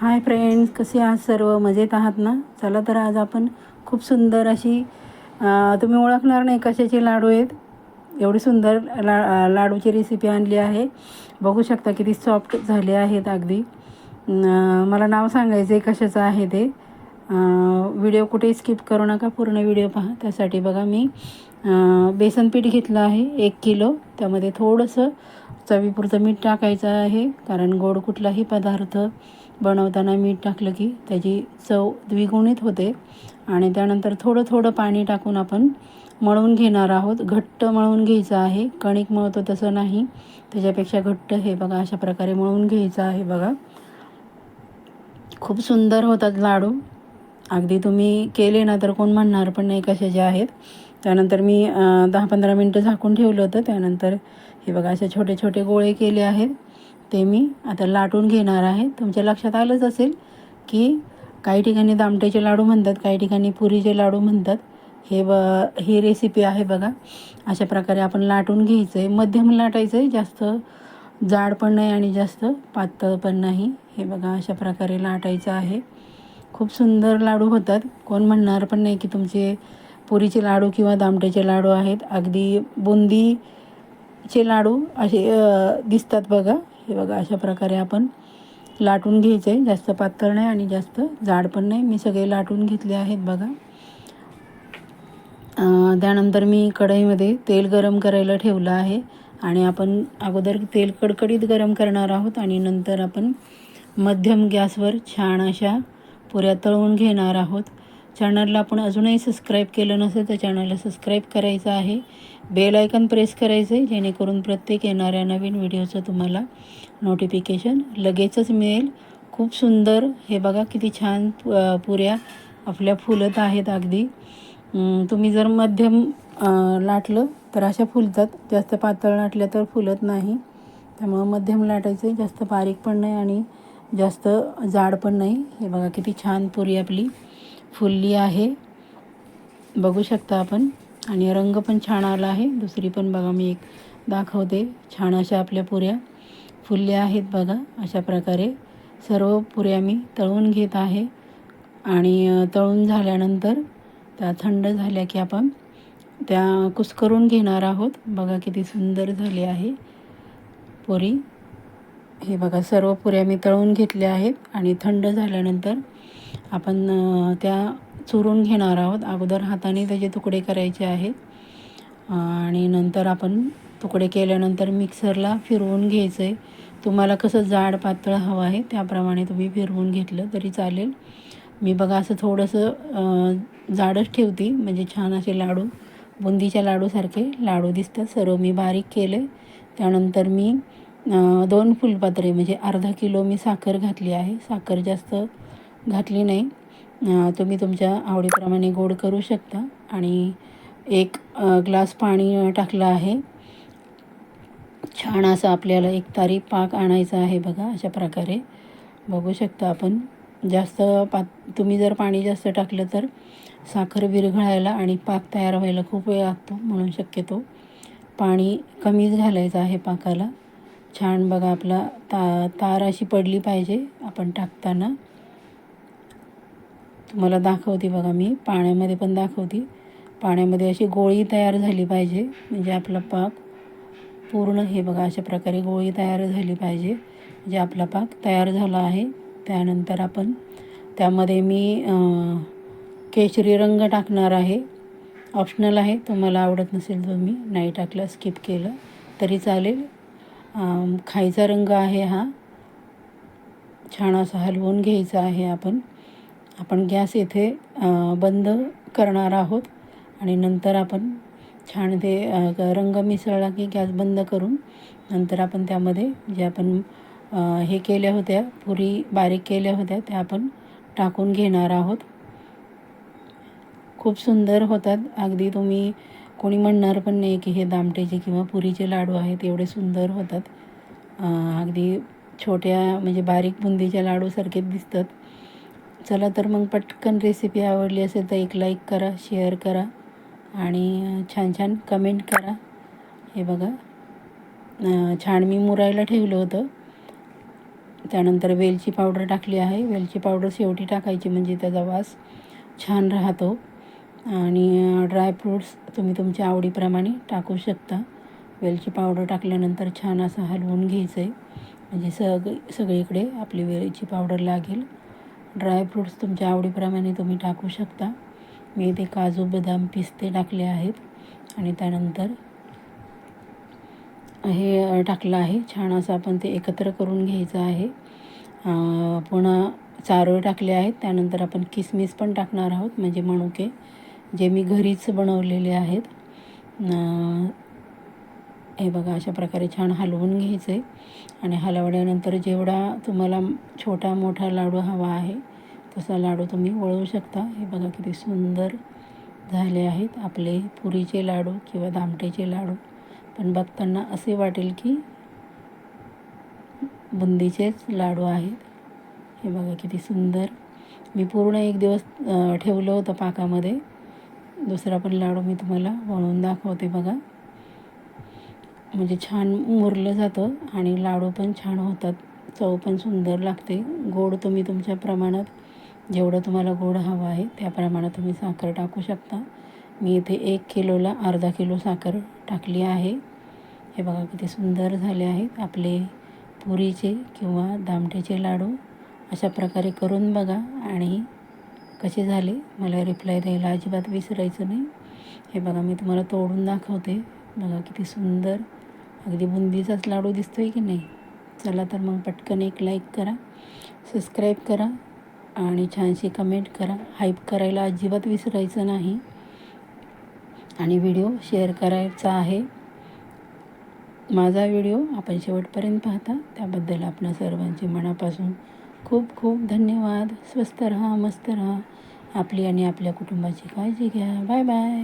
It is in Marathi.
हाय फ्रेंड्स कसे आहात सर्व? मजेत आहात ना? चला तर आज आपण खूप सुंदर अशी तुम्ही ओळखणार नाही कशाचे लाडू आहेत. एवढी सुंदर ला लाडूची रेसिपी आणली आहे. बघू शकता किती सॉफ्ट झाले आहेत अगदी. मला नाव सांगायचं आहे कशाचं आहे ते. व्हिडिओ कुठेही स्किप करू नका पूर्ण व्हिडिओ पहा. त्यासाठी बघा मी बेसनपीठ बेसन पीठ घेतलं आहे एक किलो. त्यामध्ये थोडंसं चवीपुरतं मीठ टाकायचं आहे कारण गोड कुठलाही पदार्थ बनवताना मीठ टाकलं की त्याची चव द्विगुणित होते. आणि त्यानंतर थोडं थोडं पाणी टाकून आपण मळून घेणार आहोत. घट्ट मळून घ्यायचं आहे. कणिक मळतो तसं नाही. त्याच्यापेक्षा घट्ट हे बघा अशा प्रकारे मळून घ्यायचं आहे बघा. खूप सुंदर होतात लाडू. अगदी तुम्ही केले ना तर कोण म्हणणार पण नाही कसे जे आहेत. त्यानंतर मी दहा पंधरा मिनटं झाकून ठेवलं होतं. त्यानंतर हे बघा असे छोटे छोटे गोळे केले आहेत. ते मी आता लाटून घेणार आहे. तुमच्या लक्षात आलंच असेल की काही ठिकाणी दामटेचे लाडू म्हणतात काही ठिकाणी पुरीचे लाडू म्हणतात. हे ब ही रेसिपी आहे बघा. अशा प्रकारे आपण लाटून घ्यायचं आहे मध्यम लाटायचं आहे जास्त जाड पण नाही आणि जास्त पातळ पण नाही. हे बघा अशा प्रकारे लाटायचं आहे. खूप सुंदर लाडू होतात. कोण म्हणणार पण नाही की तुमचे पुरीचे लाडू किंवा दामट्याचे लाडू आहेत. अगदी बुंदीचे लाडू असे दिसतात बघा. हे बघा अशा प्रकारे आपण लाटून घ्यायचे. आहे जास्त पातळ नाही आणि जास्त जाड पण नाही. मी सगळे लाटून घेतले आहेत बघा. त्यानंतर मी कढईमध्ये तेल गरम करायला ठेवलं आहे. आणि आपण अगोदर तेल कडकडीत गरम करणार आहोत आणि नंतर आपण मध्यम गॅसवर छान अशा पुऱ्या तळून घेणार आहोत. चॅनलला आपण अजूनही सबस्क्राईब केलं नसेल तर चॅनलला सबस्क्राईब करायचं आहे. बेल आयकन प्रेस करायचं आहे जेणेकरून प्रत्येक येणाऱ्या नवीन व्हिडिओचं तुम्हाला नोटिफिकेशन लगेचच मिळेल. खूप सुंदर. हे बघा किती छान पुऱ्या आपल्या फुलत आहेत अगदी. तुम्ही जर मध्यम लाटलं तर अशा फुलतात. जास्त पातळ लाटल्या तर फुलत नाही. त्यामुळं मध्यम लाटायचं आहे जास्त बारीक पण नाही आणि जास्त जाड पण नाही. हे बघा किती छान पुरी आपली फुलली आहे. बघू शकता आपण. आणि रंग पण छान आला आहे. दुसरी पण बघा मी एक दाखवते. छान अशा आपल्या पुऱ्या फुलल्या आहेत बघा. अशा प्रकारे सर्व पुऱ्या मी तळून घेत आहे. आणि तळून झाल्यानंतर त्या थंड झाल्या की आपण त्या कुस्करून घेणार आहोत. बघा किती सुंदर झाली आहे पुरी. हे बघा सर्व पुऱ्या मी तळून घेतल्या आहेत आणि थंड झाल्यानंतर आपण त्या चुरून घेणार आहोत. अगोदर हाताने त्याचे तुकडे करायचे आहेत. आणि नंतर आपण तुकडे केल्यानंतर मिक्सरला फिरवून घ्यायचं आहे तुम्हाला कसं जाड पातळ हवं आहे त्याप्रमाणे तुम्ही फिरवून घेतलं तरी चालेल. मी बघा असं थोडंसं जाडच ठेवते. म्हणजे छान असे लाडू बुंदीच्या लाडूसारखे लाडू दिसतात. सर्व मी बारीक केले त्यानंतर मी दोन फुलपात्रे म्हणजे अर्धा किलो मी साखर घातली आहे. साखर जास्त घातली नाही. तुम्ही तुमच्या आवडीप्रमाणे गोड करू शकता. आणि एक ग्लास पाणी टाकलं आहे. छान असं आपल्याला एक तारी पाक आणायचा आहे बघा अशा प्रकारे. बघू शकता आपण. जास्त पात तुम्ही जर पाणी जास्त टाकलं तर साखर विरघळायला आणि पाक तयार व्हायला खूप वेळ लागतो म्हणून शक्यतो पाणी कमीच घालायचं आहे पाकाला. छान बघा आपला ता तार अशी पडली पाहिजे आपण टाकताना. तुम्हाला दाखवते बघा मी पाण्यामध्ये पण दाखवते. पाण्यामध्ये अशी गोळी तयार झाली पाहिजे म्हणजे आपला पाक पूर्ण हे बघा अशा प्रकारे गोळी तयार झाली पाहिजे म्हणजे आपला पाक तयार झाला आहे. त्यानंतर आपण त्यामध्ये मी केशरी रंग टाकणार आहे. ऑप्शनल आहे तुम्हाला आवडत नसेल तुम्ही नाही टाकलं स्किप केलं तरी चालेल. खायचा रंग आहे हा. छान असा हलवून घ्यायचा आहे आपण. आपण गॅस येथे बंद करणार आहोत आणि नंतर आपण छान ते रंग मिसळला की गॅस बंद करून नंतर आपण त्यामध्ये जे आपण हे केल्या होत्या पुरी बारीक केल्या होत्या त्या आपण टाकून घेणार आहोत. खूप सुंदर होतात. अगदी तुम्ही कोणी म्हणणार पण नाही की हे दामटेचे किंवा पुरीचे लाडू आहेत एवढे सुंदर होतात. अगदी छोट्या म्हणजे बारीक बुंदीच्या लाडूसारखेच दिसतात. चला तर मग पटकन रेसिपी आवडली असेल तर एक लाईक करा शेअर करा आणि छान छान कमेंट करा. हे बघा. छान मी मुरायला ठेवलं होतं. त्यानंतर वेलची पावडर टाकली आहे. वेलची पावडर शेवटी टाकायची म्हणजे त्याचा वास छान राहतो. आणि ड्रायफ्रूट्स तुम्ही तुमच्या आवडीप्रमाणे टाकू शकता. वेलची पावडर टाकल्यानंतर छान असं हलवून घ्यायचं आहे म्हणजे सग सगळीकडे आपली वेलची पावडर लागेल. ड्रायफ्रूट्स तुमच्या आवडीप्रमाणे तुम्ही टाकू शकता. मी इथे काजू बदाम पिस्ते टाकले आहेत. आणि त्यानंतर हे टाकलं आहे. छान असं आपण ते एकत्र करून घ्यायचं आहे. पुन्हा चारोळ टाकले आहेत. त्यानंतर आपण किसमिस पण टाकणार आहोत. म्हणजे मणुके जे मी घरीच बनवलेले आहेत. हे बघा अशा प्रकारे छान हलवून घ्यायचं आहे आणि हलवल्यानंतर जेवढा तुम्हाला छोटा मोठा लाडू हवा आहे तसा लाडू तुम्ही वळवू शकता. हे बघा किती सुंदर झाले आहेत आपले पुरीचे लाडू किंवा दामटेचे लाडू. पण बघताना असे वाटेल की बुंदीचेच लाडू आहेत. हे बघा किती सुंदर. मी पूर्ण एक दिवस ठेवलं होतं पाकामध्ये. दुसरा पण लाडू मी तुम्हाला वळून दाखवते बघा. म्हणजे छान मुरलं जातं आणि लाडू पण छान होतात. चव पण सुंदर लागते. गोड तुम्ही तुमच्या प्रमाणात जेवढं तुम्हाला गोड हवं आहे त्या प्रमाणात तुम्ही साखर टाकू शकता. मी इथे एक किलोला अर्धा किलो साखर टाकली आहे. हे बघा किती सुंदर झाले आहेत आपले पुरीचे किंवा दामटेचे लाडू. अशा प्रकारे करून बघा आणि कसे झाले? मला रिप्लाय द्यायला अजिबात विसरायचं नाही. हे बघा मी तुम्हाला तोडून दाखवते. बघा किती सुंदर अगदी बुंदीचाच लाडू दिसतो आहे की नाही? चला तर मग पटकन एक लाईक करा सबस्क्राईब करा आणि छानशी कमेंट करा. हाईप करायला अजिबात विसरायचं नाही. आणि व्हिडिओ शेअर करायचा आहे. माझा व्हिडिओ आपण शेवटपर्यंत पाहता. त्याबद्दल आपणा सर्वांचे मनापासून खूप खूप धन्यवाद. स्वस्त रहा मस्त रहा. आपली आणि आपल्या कुटुंबाची काळजी घ्या. Bye bye.